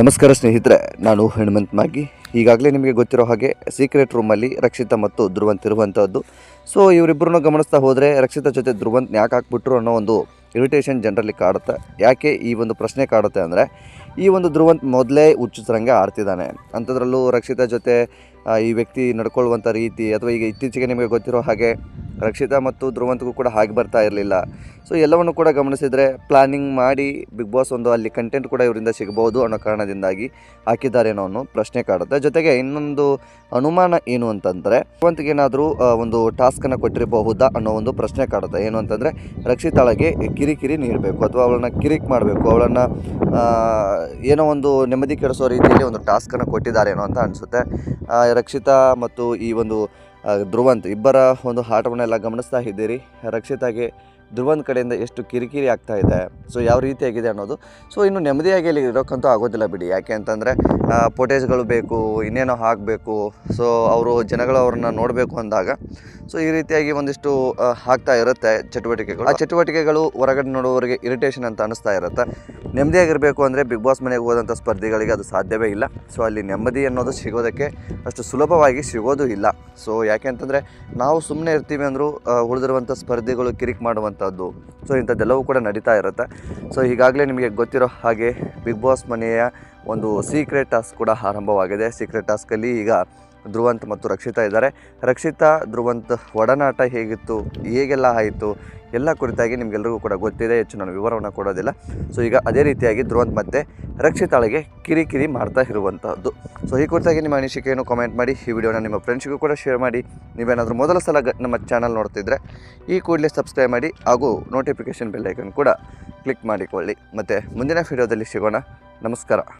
ನಮಸ್ಕಾರ ಸ್ನೇಹಿತರೆ, ನಾನು ಹನುಮಂತ್ ಮಾಗಿ ಈಗಾಗಲೇ ನಿಮಗೆ ಗೊತ್ತಿರೋ ಹಾಗೆ ಸೀಕ್ರೆಟ್ ರೂಮಲ್ಲಿ ರಕ್ಷಿತ ಮತ್ತು ಧ್ರುವಂತ್ ಇರುವಂಥದ್ದು ಸೊ ಇವರಿಬ್ಬರನ್ನು ಗಮನಿಸ್ತಾ ಹೋದರೆ ರಕ್ಷಿತ ಜೊತೆ ಧ್ರುವಂತ್ ಯಾಕೆ ಹಾಕ್ಬಿಟ್ರು ಅನ್ನೋ ಒಂದು ಇರಿಟೇಷನ್ ಜನರಲ್ಲಿ ಕಾಡುತ್ತೆ. ಯಾಕೆ ಈ ಒಂದು ಪ್ರಶ್ನೆ ಕಾಡುತ್ತೆ ಅಂದರೆ, ಈ ಒಂದು ಧ್ರುವಂತ್ ಮೊದಲೇ ಉಚ್ಚಿಸಿದಂಗೆ ಆಡ್ತಿದ್ದಾನೆ. ಅಂಥದ್ರಲ್ಲೂ ರಕ್ಷಿತ ಜೊತೆ ಈ ವ್ಯಕ್ತಿ ನಡ್ಕೊಳ್ಳುವಂಥ ರೀತಿ ಅಥವಾ ಈಗ ಇತ್ತೀಚೆಗೆ ನಿಮಗೆ ಗೊತ್ತಿರೋ ಹಾಗೆ ರಕ್ಷಿತಾ ಮತ್ತು ಧ್ರುವಂತ್ಗೂ ಕೂಡ ಹಾಗೆ ಬರ್ತಾ ಇರಲಿಲ್ಲ. ಸೊ ಎಲ್ಲವನ್ನು ಕೂಡ ಗಮನಿಸಿದರೆ ಪ್ಲಾನಿಂಗ್ ಮಾಡಿ ಬಿಗ್ ಬಾಸ್ ಒಂದು ಅಲ್ಲಿ ಕಂಟೆಂಟ್ ಕೂಡ ಇವರಿಂದ ಸಿಗಬಹುದು ಅನ್ನೋ ಕಾರಣದಿಂದಾಗಿ ಹಾಕಿದ್ದಾರೇನೋ ಅನ್ನೋ ಪ್ರಶ್ನೆ ಕಾಡುತ್ತೆ. ಜೊತೆಗೆ ಇನ್ನೊಂದು ಅನುಮಾನ ಏನು ಅಂತಂದರೆ ಧ್ರುವಂತ್ಗೇನಾದರೂ ಒಂದು ಟಾಸ್ಕನ್ನು ಕೊಟ್ಟಿರಬಹುದಾ ಅನ್ನೋ ಒಂದು ಪ್ರಶ್ನೆ ಕಾಡುತ್ತೆ. ಏನು ಅಂತಂದರೆ, ರಕ್ಷಿತಾಳಿಗೆ ಕಿರಿಕಿರಿ ನೀಡಬೇಕು ಅಥವಾ ಅವಳನ್ನು ಕಿರಿಕ್ ಮಾಡಬೇಕು, ಅವಳನ್ನು ಏನೋ ಒಂದು ನೆಮ್ಮದಿ ಕೆಡಿಸೋ ರೀತಿಯಲ್ಲಿ ಒಂದು ಟಾಸ್ಕನ್ನು ಕೊಟ್ಟಿದ್ದಾರೇನೋ ಅಂತ ಅನಿಸುತ್ತೆ. ರಕ್ಷಿತಾ ಮತ್ತು ಈ ಒಂದು ಧ್ರುವಂತ್ ಇಬ್ಬರ ಒಂದು ಆಟವನ್ನೆಲ್ಲ ಗಮನಿಸ್ತಾ ಇದ್ದೀರಿ. ರಕ್ಷಿತಾಗೆ ಧ್ರುವಂತ್ ಕಡೆಯಿಂದ ಎಷ್ಟು ಕಿರಿಕಿರಿ ಆಗ್ತಾ ಇದೆ, ಸೊ ಯಾವ ರೀತಿಯಾಗಿದೆ ಅನ್ನೋದು. ಸೊ ಇನ್ನು ನೆಮ್ಮದಿಯಾಗಿ ಇಲ್ಲಿ ಇರೋಕ್ಕಂತೂ ಆಗೋದಿಲ್ಲ ಬಿಡಿ. ಯಾಕೆ ಅಂತಂದರೆ ಫೋಟೇಜ್ಗಳು ಬೇಕು, ಇನ್ನೇನೋ ಹಾಕಬೇಕು, ಸೊ ಅವರು ಜನಗಳು ಅವ್ರನ್ನ ನೋಡಬೇಕು ಅಂದಾಗ, ಸೊ ಈ ರೀತಿಯಾಗಿ ಒಂದಿಷ್ಟು ಆಗ್ತಾ ಇರುತ್ತೆ ಚಟುವಟಿಕೆಗಳು. ಆ ಚಟುವಟಿಕೆಗಳು ಹೊರಗಡೆ ನೋಡುವವರಿಗೆ ಇರಿಟೇಷನ್ ಅಂತ ಅನಿಸ್ತಾ ಇರುತ್ತೆ. ನೆಮ್ಮದಿಯಾಗಿರಬೇಕು ಅಂದರೆ ಬಿಗ್ ಬಾಸ್ ಮನೆಗೆ ಹೋದಂಥ ಸ್ಪರ್ಧಿಗಳಿಗೆ ಅದು ಸಾಧ್ಯವೇ ಇಲ್ಲ. ಸೊ ಅಲ್ಲಿ ನೆಮ್ಮದಿ ಅನ್ನೋದು ಸಿಗೋದಕ್ಕೆ ಅಷ್ಟು ಸುಲಭವಾಗಿ ಸಿಗೋದು ಇಲ್ಲ. ಸೊ ಯಾಕೆ ಅಂತಂದರೆ, ನಾವು ಸುಮ್ಮನೆ ಇರ್ತೀವಿ ಅಂದರೂ ಉಳಿದಿರುವಂಥ ಸ್ಪರ್ಧಿಗಳು ಕಿರಿಕ್ ಮಾಡುವಂಥದ್ದು ಸೊ ಇಂಥದ್ದೆಲ್ಲವೂ ಕೂಡ ನಡೀತಾ ಇರುತ್ತೆ. ಸೊ ಈಗಾಗಲೇ ನಿಮಗೆ ಗೊತ್ತಿರೋ ಹಾಗೆ ಬಿಗ್ ಬಾಸ್ ಮನೆಯ ಒಂದು ಸೀಕ್ರೆಟ್ ಟಾಸ್ಕ್ ಕೂಡ ಆರಂಭವಾಗಿದೆ. ಸೀಕ್ರೆಟ್ ಟಾಸ್ಕಲ್ಲಿ ಈಗ ಧ್ರುವಂತ್ ಮತ್ತು ರಕ್ಷಿತಾ ಇದ್ದಾರೆ. ರಕ್ಷಿತಾ, ಧ್ರುವಂತ್, ಒಡನಾಟ ಹೇಗಿತ್ತು, ಹೇಗೆಲ್ಲ ಆಯಿತು, ಎಲ್ಲ ಕುರಿತಾಗಿ ನಿಮಗೆಲ್ಲರಿಗೂ ಕೂಡ ಗೊತ್ತಿದೆ. ಹೆಚ್ಚು ನಾನು ವಿವರವನ್ನು ಕೊಡೋದಿಲ್ಲ. ಸೊ ಈಗ ಅದೇ ರೀತಿಯಾಗಿ ಧ್ರುವಂತ್ ಮತ್ತು ರಕ್ಷಿತಾಳಿಗೆ ಕಿರಿಕಿರಿ ಮಾಡ್ತಾ ಇರುವಂಥದ್ದು ಸೊ ಈ ಕುರಿತಾಗಿ ನಿಮ್ಮ ಅನಿಸಿಕೆಯನ್ನು ಕಾಮೆಂಟ್ ಮಾಡಿ, ಈ ವಿಡಿಯೋನ ನಿಮ್ಮ ಫ್ರೆಂಡ್ಸ್ಗೂ ಕೂಡ ಶೇರ್ ಮಾಡಿ. ನೀವೇನಾದರೂ ಮೊದಲ ಸಲ ನಮ್ಮ ಚಾನಲ್ ನೋಡ್ತಿದ್ರೆ, ಈ ಕೂಡಲೇ ಸಬ್ಸ್ಕ್ರೈಬ್ ಮಾಡಿ ಹಾಗೂ ನೋಟಿಫಿಕೇಷನ್ ಬೆಲ್ಲೈಕನ್ ಕೂಡ ಕ್ಲಿಕ್ ಮಾಡಿಕೊಳ್ಳಿ. ಮತ್ತು ಮುಂದಿನ ವಿಡಿಯೋದಲ್ಲಿ ಸಿಗೋಣ. ನಮಸ್ಕಾರ.